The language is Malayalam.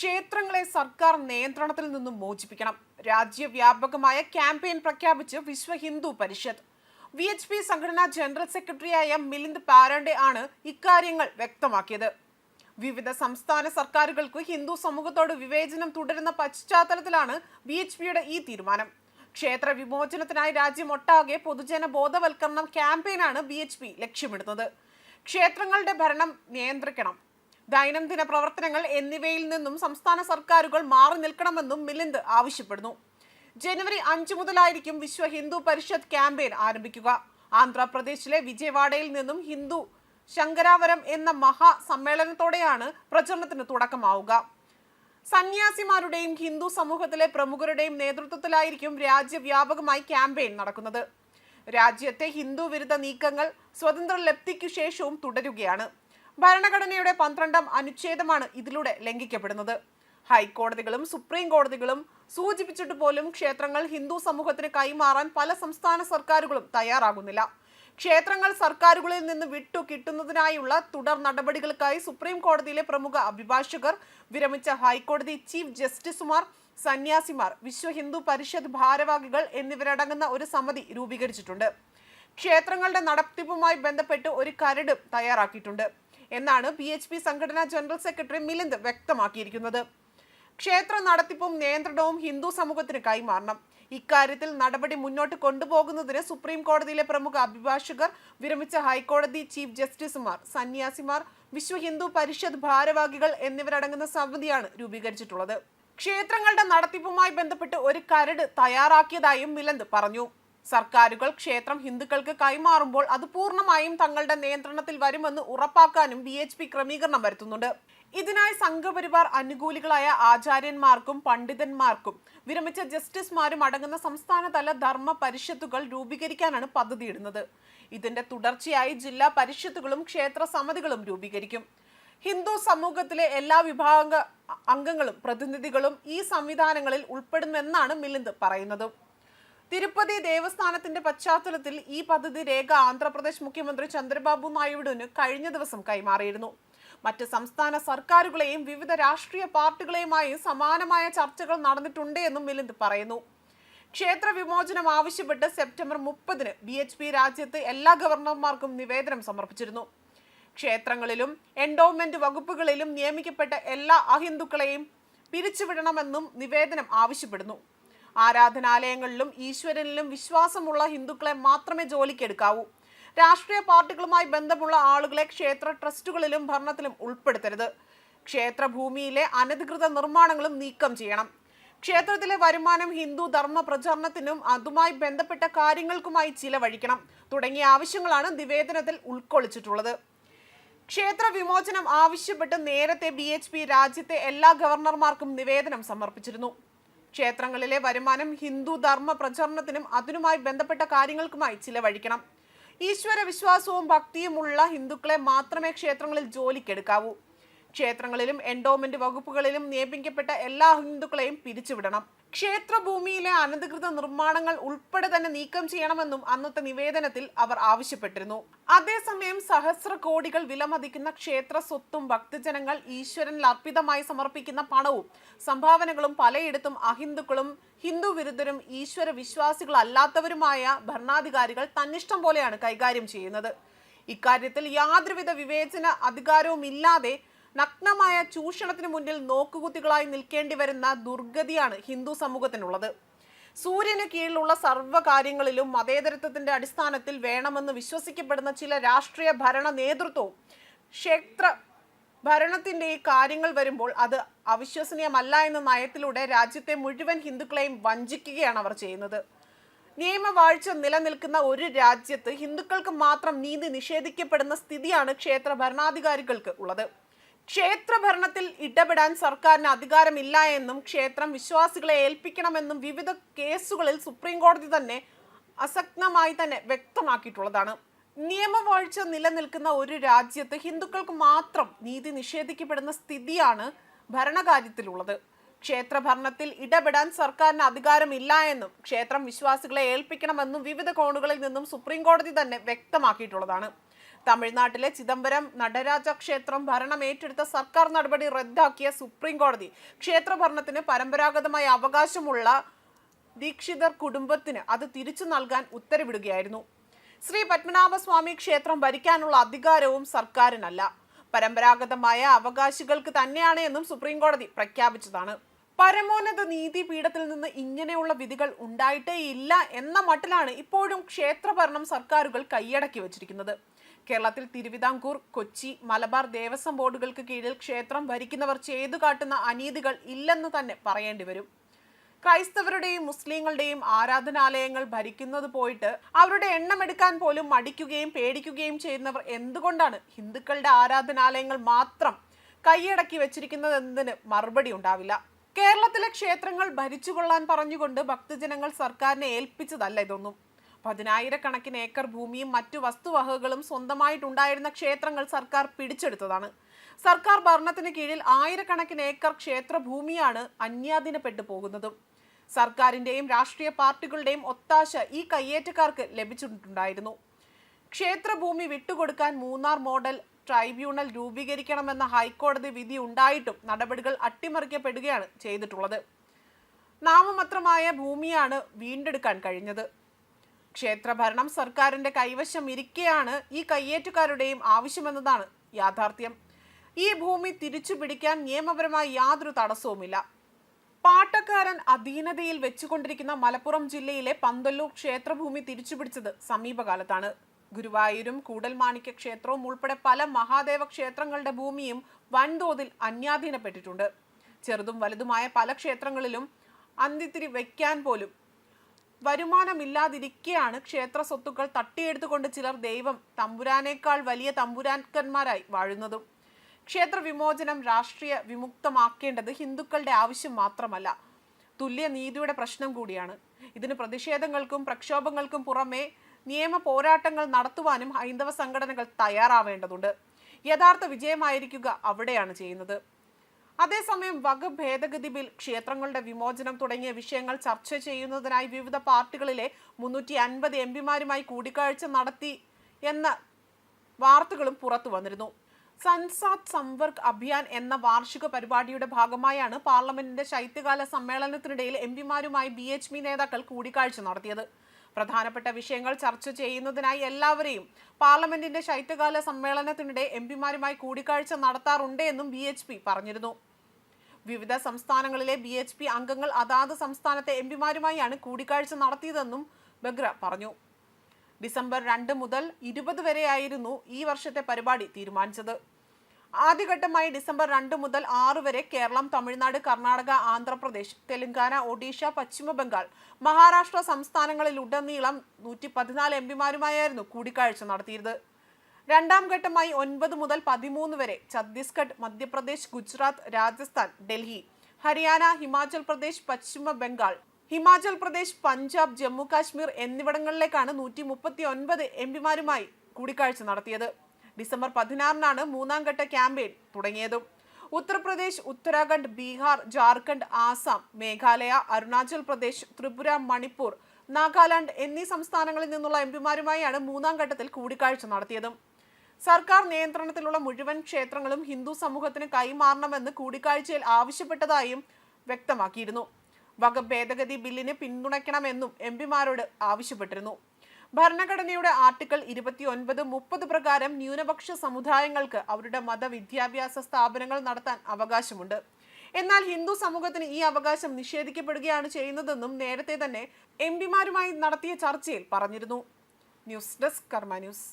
ക്ഷേത്രങ്ങളെ സർക്കാർ നിയന്ത്രണത്തിൽ നിന്നും മോചിപ്പിക്കണം. രാജ്യവ്യാപകമായ ക്യാമ്പയിൻ പ്രഖ്യാപിച്ച് Vishwa Hindu Parishad. V H P സംഘടനാ ജനറൽ സെക്രട്ടറിയായ മിലിന്ദ് പാരാണ്ഡെ ആണ് ഇക്കാര്യങ്ങൾ വ്യക്തമാക്കിയത്. വിവിധ സംസ്ഥാന സർക്കാരുകൾക്ക് ഹിന്ദു സമൂഹത്തോട് വിവേചനം തുടരുന്ന പശ്ചാത്തലത്തിലാണ് വി എച്ച് പിയുടെ ഈ തീരുമാനം. ക്ഷേത്ര വിമോചനത്തിനായി രാജ്യമൊട്ടാകെ പൊതുജന ബോധവൽക്കരണം ക്യാമ്പയിനാണ് ബി എച്ച് പി ലക്ഷ്യമിടുന്നത്. ക്ഷേത്രങ്ങളുടെ ഭരണം നിയന്ത്രിക്കണം. ദൈനംദിന പ്രവർത്തനങ്ങൾ എന്നിവയിൽ നിന്നും സംസ്ഥാന സർക്കാരുകൾ മാറി നിൽക്കണമെന്നും മിലിന്ദ് ആവശ്യപ്പെടുന്നു. ജനുവരി അഞ്ച് മുതലായിരിക്കും വിശ്വ ഹിന്ദു പരിഷത്ത് ക്യാമ്പയിൻ ആരംഭിക്കുക. ആന്ധ്രാപ്രദേശിലെ വിജയവാഡയിൽ നിന്നും ഹിന്ദു ശങ്കരാവരം എന്ന മഹാ സമ്മേളനത്തോടെയാണ് പ്രചരണത്തിന് തുടക്കമാവുക. സന്യാസിമാരുടെയും ഹിന്ദു സമൂഹത്തിലെ പ്രമുഖരുടെയും നേതൃത്വത്തിലായിരിക്കും രാജ്യവ്യാപകമായി ക്യാമ്പയിൻ നടക്കുന്നത്. രാജ്യത്തെ ഹിന്ദു വിരുദ്ധ നീക്കങ്ങൾ സ്വതന്ത്ര ലബ്ധിക്കു ശേഷവും തുടരുകയാണ്. ഭരണഘടനയുടെ പന്ത്രണ്ടാം അനുച്ഛേദമാണ് ഇതിലൂടെ ലംഘിക്കപ്പെടുന്നത്. ഹൈക്കോടതികളും സുപ്രീം കോടതികളും സൂചിപ്പിച്ചിട്ട് പോലും ക്ഷേത്രങ്ങൾ ഹിന്ദു സമൂഹത്തിന് കൈമാറാൻ പല സംസ്ഥാന സർക്കാരുകളും തയ്യാറാകുന്നില്ല. ക്ഷേത്രങ്ങൾ സർക്കാരുകളിൽ നിന്ന് വിട്ടു കിട്ടുന്നതിനായുള്ള തുടർ നടപടികൾക്കായി സുപ്രീം കോടതിയിലെ പ്രമുഖ അഭിഭാഷകർ വിരമിച്ച ഹൈക്കോടതി ചീഫ് ജസ്റ്റിസുമാർ സന്യാസിമാർ വിശ്വ ഹിന്ദു പരിഷത്ത് ഭാരവാഹികൾ എന്നിവരടങ്ങുന്ന ഒരു സമിതി രൂപീകരിച്ചിട്ടുണ്ട്. ക്ഷേത്രങ്ങളുടെ നടത്തിപ്പുമായി ബന്ധപ്പെട്ട് ഒരു കരട് തയ്യാറാക്കിയിട്ടുണ്ട്. എന്നാണ് പി എച്ച് പി സംഘടനാ ജനറൽ സെക്രട്ടറി മിലിന്ദ് വ്യക്തമാക്കിയിരിക്കുന്നത്. ക്ഷേത്ര നടത്തിപ്പും നിയന്ത്രണവും ഹിന്ദു സമൂഹത്തിന് കൈമാറണം. ഇക്കാര്യത്തിൽ നടപടി മുന്നോട്ട് കൊണ്ടുപോകുന്നതിന് സുപ്രീം കോടതിയിലെ പ്രമുഖ അഭിഭാഷകർ വിരമിച്ച ഹൈക്കോടതി ചീഫ് ജസ്റ്റിസുമാർ സന്യാസിമാർ വിശ്വ ഹിന്ദു പരിഷത്ത് ഭാരവാഹികൾ എന്നിവരടങ്ങുന്ന സമിതിയാണ് രൂപീകരിച്ചിട്ടുള്ളത്. ക്ഷേത്രങ്ങളുടെ നടത്തിപ്പുമായി ബന്ധപ്പെട്ട് ഒരു കരട് തയ്യാറാക്കിയതായും മിലന്ദ് പറഞ്ഞു. സർക്കാരുകൾ ക്ഷേത്രം ഹിന്ദുക്കൾക്ക് കൈമാറുമ്പോൾ അത് പൂർണമായും തങ്ങളുടെ നിയന്ത്രണത്തിൽ വരുമെന്ന് ഉറപ്പാക്കാനും ബി എച്ച് പി ക്രമീകരണം വരുത്തുന്നുണ്ട്. ഇതിനായി സംഘപരിവാർ അനുകൂലികളായ ആചാര്യന്മാർക്കും പണ്ഡിതന്മാർക്കും വിരമിച്ച ജസ്റ്റിസുമാരും അടങ്ങുന്ന സംസ്ഥാനതല ധർമ്മ പരിഷത്തുകൾ രൂപീകരിക്കാനാണ് പദ്ധതിയിടുന്നത്. ഇതിന്റെ തുടർച്ചയായി ജില്ലാ പരിഷത്തുകളും ക്ഷേത്ര സമിതികളും രൂപീകരിക്കും. ഹിന്ദു സമൂഹത്തിലെ എല്ലാ വിഭാഗ അംഗങ്ങളും പ്രതിനിധികളും ഈ സംവിധാനങ്ങളിൽ ഉൾപ്പെടുമെന്നാണ് മിലിന്ദ് പറയുന്നത്. തിരുപ്പതി ദേവസ്ഥാനത്തിന്റെ പശ്ചാത്തലത്തിൽ ഈ പദ്ധതി രേഖ ആന്ധ്രാപ്രദേശ് മുഖ്യമന്ത്രി ചന്ദ്രബാബു നായിഡുവിന് കഴിഞ്ഞ ദിവസം കൈമാറിയിരുന്നു. മറ്റ് സംസ്ഥാന സർക്കാരുകളെയും വിവിധ രാഷ്ട്രീയ പാർട്ടികളെയുമായി സമാനമായ ചർച്ചകൾ നടന്നിട്ടുണ്ട് എന്നും മിലിന്ദ് പറയുന്നു. ക്ഷേത്ര വിമോചനം ആവശ്യപ്പെട്ട് സെപ്റ്റംബർ മുപ്പതിന് ബി എച്ച് പി രാജ്യത്ത് എല്ലാ ഗവർണർമാർക്കും നിവേദനം സമർപ്പിച്ചിരുന്നു. ക്ഷേത്രങ്ങളിലും എൻഡോവ്മെന്റ് വകുപ്പുകളിലും നിയമിക്കപ്പെട്ട എല്ലാ അഹിന്ദുക്കളെയും പിരിച്ചുവിടണമെന്നും നിവേദനം ആവശ്യപ്പെടുന്നു. ആരാധനാലയങ്ങളിലും ഈശ്വരനിലും വിശ്വാസമുള്ള ഹിന്ദുക്കളെ മാത്രമേ ജോലിക്കെടുക്കാവൂ. രാഷ്ട്രീയ പാർട്ടികളുമായി ബന്ധമുള്ള ആളുകളെ ക്ഷേത്ര ട്രസ്റ്റുകളിലും ഭരണത്തിലും ഉൾപ്പെടുത്തരുത്. ക്ഷേത്രഭൂമിയിലെ അനധികൃത നിർമ്മാണങ്ങളും നീക്കം ചെയ്യണം. ക്ഷേത്രത്തിലെ വരുമാനം ഹിന്ദു ധർമ്മ പ്രചാരണത്തിനും അതുമായി ബന്ധപ്പെട്ട കാര്യങ്ങൾക്കുമായി ചിലവഴിക്കണം തുടങ്ങിയ ആവശ്യങ്ങളാണ് നിവേദനത്തിൽ ഉൾക്കൊള്ളിച്ചിട്ടുള്ളത്. ക്ഷേത്ര വിമോചനം ആവശ്യപ്പെട്ട് നേരത്തെ ബി രാജ്യത്തെ എല്ലാ ഗവർണർമാർക്കും നിവേദനം സമർപ്പിച്ചിരുന്നു. ക്ഷേത്രങ്ങളിലെ വരുമാനം ഹിന്ദു ധർമ്മ പ്രചരണത്തിനും അതിനുമായി ബന്ധപ്പെട്ട കാര്യങ്ങൾക്കുമായി ചിലവഴിക്കണം. ഈശ്വര വിശ്വാസവും ഭക്തിയുമുള്ള ഹിന്ദുക്കളെ മാത്രമേ ക്ഷേത്രങ്ങളിൽ ജോലിക്കെടുക്കാവൂ. ക്ഷേത്രങ്ങളിലും എൻഡോമെന്റ് വകുപ്പുകളിലും നിയമിക്കപ്പെട്ട എല്ലാ ഹിന്ദുക്കളെയും പിരിച്ചുവിടണം. ക്ഷേത്രഭൂമിയിലെ അനധികൃത നിർമ്മാണങ്ങൾ ഉൾപ്പെടെ തന്നെ നീക്കം ചെയ്യണമെന്നും അന്നത്തെ നിവേദനത്തിൽ അവർ ആവശ്യപ്പെട്ടിരുന്നു. അതേസമയം സഹസ്ര കോടികൾ വിലമതിക്കുന്ന ക്ഷേത്ര സ്വത്തും ഭക്തജനങ്ങൾ ഈശ്വരനിൽ അർപ്പിതമായി സമർപ്പിക്കുന്ന പണവും സംഭാവനകളും പലയിടത്തും അഹിന്ദുക്കളും ഹിന്ദു വിരുദ്ധരും ഈശ്വര വിശ്വാസികളല്ലാത്തവരുമായ ഭരണാധികാരികൾ തന്നിഷ്ടം പോലെയാണ് കൈകാര്യം ചെയ്യുന്നത്. ഇക്കാര്യത്തിൽ യാതൊരുവിധ വിവേചന അധികാരവും ഇല്ലാതെ നഗ്നമായ ചൂഷണത്തിന് മുന്നിൽ നോക്കുകുത്തികളായി നിൽക്കേണ്ടി വരുന്ന ദുർഗതിയാണ് ഹിന്ദു സമൂഹത്തിനുള്ളത്. സൂര്യന് കീഴിലുള്ള സർവ കാര്യങ്ങളിലും മതേതരത്വത്തിന്റെ അടിസ്ഥാനത്തിൽ വേണമെന്ന് വിശ്വസിക്കപ്പെടുന്ന ചില രാഷ്ട്രീയ ഭരണ നേതൃത്വവും ക്ഷേത്ര ഭരണത്തിന്റെ ഈ കാര്യങ്ങൾ വരുമ്പോൾ അത് അവിശ്വസനീയമല്ല എന്ന നയത്തിലൂടെ രാജ്യത്തെ മുഴുവൻ ഹിന്ദുക്കളെയും വഞ്ചിക്കുകയാണ് അവർ ചെയ്യുന്നത്. നിയമവാഴ്ച നിലനിൽക്കുന്ന ഒരു രാജ്യത്ത് ഹിന്ദുക്കൾക്ക് മാത്രം നീതി നിഷേധിക്കപ്പെടുന്ന സ്ഥിതിയാണ് ക്ഷേത്ര ഭരണാധികാരികൾക്ക് ഉള്ളത്. ക്ഷേത്ര ഭരണത്തിൽ ഇടപെടാൻ സർക്കാരിന് അധികാരമില്ല എന്നും ക്ഷേത്രം വിശ്വാസികളെ ഏൽപ്പിക്കണമെന്നും വിവിധ കേസുകളിൽ സുപ്രീം കോടതി തന്നെ അസക്തമായി തന്നെ വ്യക്തമാക്കിയിട്ടുള്ളതാണ്. നിയമവാഴ്ച നിലനിൽക്കുന്ന ഒരു രാജ്യത്ത് ഹിന്ദുക്കൾക്ക് മാത്രം നീതി നിഷേധിക്കപ്പെടുന്ന സ്ഥിതിയാണ് ഭരണകാര്യത്തിലുള്ളത്. ക്ഷേത്ര ഭരണത്തിൽ ഇടപെടാൻ സർക്കാരിന് അധികാരമില്ല എന്നും ക്ഷേത്രം വിശ്വാസികളെ ഏൽപ്പിക്കണമെന്നും വിവിധ കോണുകളിൽ നിന്നും സുപ്രീം കോടതി തന്നെ വ്യക്തമാക്കിയിട്ടുള്ളതാണ്. തമിഴ്നാട്ടിലെ ചിദംബരം നടരാജ ക്ഷേത്രം ഭരണം ഏറ്റെടുത്ത സർക്കാർ നടപടി റദ്ദാക്കിയ സുപ്രീം കോടതി. ക്ഷേത്ര ഭരണത്തിന് പരമ്പരാഗതമായ അവകാശമുള്ള ദീക്ഷിതർ കുടുംബത്തിന് അത് തിരിച്ചു നൽകാൻ ഉത്തരവിടുകയായിരുന്നു. ശ്രീ പത്മനാഭസ്വാമി ക്ഷേത്രം ഭരിക്കാനുള്ള അധികാരവും സർക്കാരിനല്ല. പരമ്പരാഗതമായ അവകാശികൾക്ക് തന്നെയാണ് എന്നും സുപ്രീം കോടതി പ്രഖ്യാപിച്ചതാണ്. പരമോന്നത നീതിപീഠത്തിൽ നിന്ന് ഇങ്ങനെയുള്ള വിധികൾ ഉണ്ടായിട്ടേ ഇല്ല എന്ന മട്ടിലാണ് ഇപ്പോഴും ക്ഷേത്രഭരണം സർക്കാരുകൾ കൈയടക്കി വച്ചിരിക്കുന്നത്. കേരളത്തിൽ തിരുവിതാംകൂർ കൊച്ചി മലബാർ ദേവസ്വം ബോർഡുകൾക്ക് കീഴിൽ ക്ഷേത്രം ഭരിക്കുന്നവർ ചെയ്തു കാട്ടുന്ന അനീതികൾ ഇല്ലെന്ന് തന്നെ പറയേണ്ടി വരും. ക്രൈസ്തവരുടെയും മുസ്ലിങ്ങളുടെയും ആരാധനാലയങ്ങൾ ഭരിക്കുന്നത് പോയിട്ട് അവരുടെ എണ്ണമെടുക്കാൻ പോലും മടിക്കുകയും പേടിക്കുകയും ചെയ്യുന്നവർ എന്തുകൊണ്ടാണ് ഹിന്ദുക്കളുടെ ആരാധനാലയങ്ങൾ മാത്രം കൈയടക്കി വെച്ചിരിക്കുന്നത് എന്നതിന് മറുപടി ഉണ്ടാവില്ല. കേരളത്തിലെ ക്ഷേത്രങ്ങൾ ഭരിച്ചുകൊള്ളാൻ പറഞ്ഞുകൊണ്ട് ഭക്തജനങ്ങൾ സർക്കാരിനെ ഏൽപ്പിച്ചതല്ല ഇതൊന്നും. പതിനായിരക്കണക്കിന് ഏക്കർ ഭൂമിയും മറ്റു വസ്തുവകകളും സ്വന്തമായിട്ടുണ്ടായിരുന്ന ക്ഷേത്രങ്ങൾ സർക്കാർ പിടിച്ചെടുത്തതാണ്. സർക്കാർ ഭരണത്തിന് കീഴിൽ ആയിരക്കണക്കിന് ഏക്കർ ക്ഷേത്ര ഭൂമിയാണ് അന്യാധീനപ്പെട്ടു പോകുന്നതും. സർക്കാരിന്റെയും രാഷ്ട്രീയ പാർട്ടികളുടെയും ഒത്താശ ഈ കയ്യേറ്റക്കാർക്ക് ലഭിച്ചിട്ടുണ്ടായിരുന്നു. ക്ഷേത്രഭൂമി വിട്ടുകൊടുക്കാൻ മൂന്നാർ മോഡൽ ട്രൈബ്യൂണൽ രൂപീകരിക്കണമെന്ന ഹൈക്കോടതി വിധി ഉണ്ടായിട്ടും നടപടികൾ അട്ടിമറിക്കപ്പെടുകയാണ് ചെയ്തിട്ടുള്ളത്. നാമമാത്രമായ ഭൂമിയാണ് വീണ്ടെടുക്കാൻ കഴിഞ്ഞത്. ക്ഷേത്രഭരണം സർക്കാരിന്റെ കൈവശം ഇരിക്കെയാണ് ഈ കയ്യേറ്റക്കാരുടെയും ആവശ്യമെന്നതാണ് യാഥാർത്ഥ്യം. ഈ ഭൂമി തിരിച്ചു പിടിക്കാൻ നിയമപരമായി യാതൊരു തടസ്സവുമില്ല. പാട്ടക്കാരൻ അധീനതയിൽ വെച്ചുകൊണ്ടിരിക്കുന്ന മലപ്പുറം ജില്ലയിലെ പന്തല്ലൂർ ക്ഷേത്രഭൂമി തിരിച്ചുപിടിച്ചത് സമീപകാലത്താണ്. ഗുരുവായൂരും കൂടൽമാണിക്യ ക്ഷേത്രവും ഉൾപ്പെടെ പല മഹാദേവ ക്ഷേത്രങ്ങളുടെ ഭൂമിയും വൻതോതിൽ അന്യാധീനപ്പെട്ടിട്ടുണ്ട്. ചെറുതും വലുതുമായ പല ക്ഷേത്രങ്ങളിലും അന്തിത്തിരി വയ്ക്കാൻ പോലും വരുമാനമില്ലാതിരിക്കെയാണ് ക്ഷേത്ര സ്വത്തുക്കൾ തട്ടിയെടുത്തുകൊണ്ട് ചിലർ ദൈവം തമ്പുരാനേക്കാൾ വലിയ തമ്പുരാൻകന്മാരായി വാഴുന്നതും. ക്ഷേത്ര വിമോചനം രാഷ്ട്രീയ വിമുക്തമാക്കേണ്ടത് ഹിന്ദുക്കളുടെ ആവശ്യം മാത്രമല്ല. തുല്യ നീതിയുടെ പ്രശ്നം കൂടിയാണ്. ഇതിന് പ്രതിഷേധങ്ങൾക്കും പ്രക്ഷോഭങ്ങൾക്കും പുറമേ നിയമ പോരാട്ടങ്ങൾ നടത്തുവാനും ഹൈന്ദവ സംഘടനകൾ തയ്യാറാവേണ്ടതുണ്ട്. യഥാർത്ഥ വിജയമായിരിക്കുക അവിടെയാണ് ചെയ്യുന്നത്. അതേസമയം വകുപ്പ് ഭേദഗതി ബിൽ ക്ഷേത്രങ്ങളുടെ വിമോചനം തുടങ്ങിയ വിഷയങ്ങൾ ചർച്ച ചെയ്യുന്നതിനായി വിവിധ പാർട്ടികളിലെ മുന്നൂറ്റി അൻപത് എം പിമാരുമായി കൂടിക്കാഴ്ച നടത്തി എന്ന വാർത്തകളും പുറത്തു വന്നിരുന്നു. സൻസാദ് സമ്പർക്ക് അഭിയാൻ എന്ന വാർഷിക പരിപാടിയുടെ ഭാഗമായാണ് പാർലമെന്റിന്റെ ശൈത്യകാല സമ്മേളനത്തിനിടയിൽ എം പിമാരുമായി ബി എച്ച് പി നേതാക്കൾ കൂടിക്കാഴ്ച നടത്തിയത്. പ്രധാനപ്പെട്ട വിഷയങ്ങൾ ചർച്ച ചെയ്യുന്നതിനായി എല്ലാവരെയും പാർലമെന്റിന്റെ ശൈത്യകാല സമ്മേളനത്തിനിടെ എം പിമാരുമായി കൂടിക്കാഴ്ച നടത്താറുണ്ട് എന്നും ബി പറഞ്ഞിരുന്നു. വിവിധ സംസ്ഥാനങ്ങളിലെ ബി എച്ച് പി അംഗങ്ങൾ അതാത് സംസ്ഥാനത്തെ എം പിമാരുമായാണ് കൂടിക്കാഴ്ച നടത്തിയതെന്നും ബഗ്ര പറഞ്ഞു. ഡിസംബർ രണ്ട് മുതൽ ഇരുപത് വരെയായിരുന്നു ഈ വർഷത്തെ പരിപാടി തീരുമാനിച്ചത്. ആദ്യഘട്ടമായി ഡിസംബർ രണ്ട് മുതൽ ആറ് വരെ കേരളം തമിഴ്നാട് കർണാടക ആന്ധ്രാപ്രദേശ് തെലങ്കാന ഒഡീഷ പശ്ചിമബംഗാൾ മഹാരാഷ്ട്ര സംസ്ഥാനങ്ങളിലുടനീളം നൂറ്റി പതിനാല് എം പിമാരുമായിരുന്നു കൂടിക്കാഴ്ച നടത്തിയത് രണ്ടാം ഘട്ടമായി ഒൻപത് മുതൽ പതിമൂന്ന് വരെ ഛത്തീസ്ഗഡ് മധ്യപ്രദേശ് ഗുജറാത്ത് രാജസ്ഥാൻ ഡൽഹി ഹരിയാന ഹിമാചൽ പ്രദേശ് പശ്ചിമ ബംഗാൾ ഹിമാചൽ പ്രദേശ് പഞ്ചാബ് ജമ്മു കാശ്മീർ എന്നിവിടങ്ങളിലേക്കാണ് നൂറ്റി മുപ്പത്തി ഒൻപത് എം പിമാരുമായി കൂടിക്കാഴ്ച നടത്തിയത്. ഡിസംബർ പതിനാറിനാണ് മൂന്നാം ഘട്ട ക്യാമ്പയിൻ തുടങ്ങിയതും. ഉത്തർപ്രദേശ് ഉത്തരാഖണ്ഡ് ബീഹാർ ജാർഖണ്ഡ് ആസാം മേഘാലയ അരുണാചൽ പ്രദേശ് ത്രിപുര മണിപ്പൂർ നാഗാലാൻഡ് എന്നീ സംസ്ഥാനങ്ങളിൽ നിന്നുള്ള എം പിമാരുമായാണ് മൂന്നാം ഘട്ടത്തിൽ കൂടിക്കാഴ്ച നടത്തിയതും. സർക്കാർ നിയന്ത്രണത്തിലുള്ള മുഴുവൻ ക്ഷേത്രങ്ങളും ഹിന്ദു സമൂഹത്തിന് കൈമാറണമെന്ന് കൂടിക്കാഴ്ചയിൽ ആവശ്യപ്പെട്ടതായും വ്യക്തമാക്കിയിരുന്നു. വക ഭേദഗതി ബില്ലിനെ പിന്തുണയ്ക്കണമെന്നും എം പിമാരോട് ആവശ്യപ്പെട്ടിരുന്നു. ഭരണഘടനയുടെ ആർട്ടിക്കിൾ ഇരുപത്തിയൊൻപത് മുപ്പത് പ്രകാരം ന്യൂനപക്ഷ സമുദായങ്ങൾക്ക് അവരുടെ മതവിദ്യാഭ്യാസ സ്ഥാപനങ്ങൾ നടത്താൻ അവകാശമുണ്ട്. എന്നാൽ ഹിന്ദു സമൂഹത്തിന് ഈ അവകാശം നിഷേധിക്കപ്പെടുകയാണ് ചെയ്യുന്നതെന്നും നേരത്തെ തന്നെ എം പിമാരുമായി നടത്തിയ ചർച്ചയിൽ പറഞ്ഞിരുന്നു. News desk Karma news.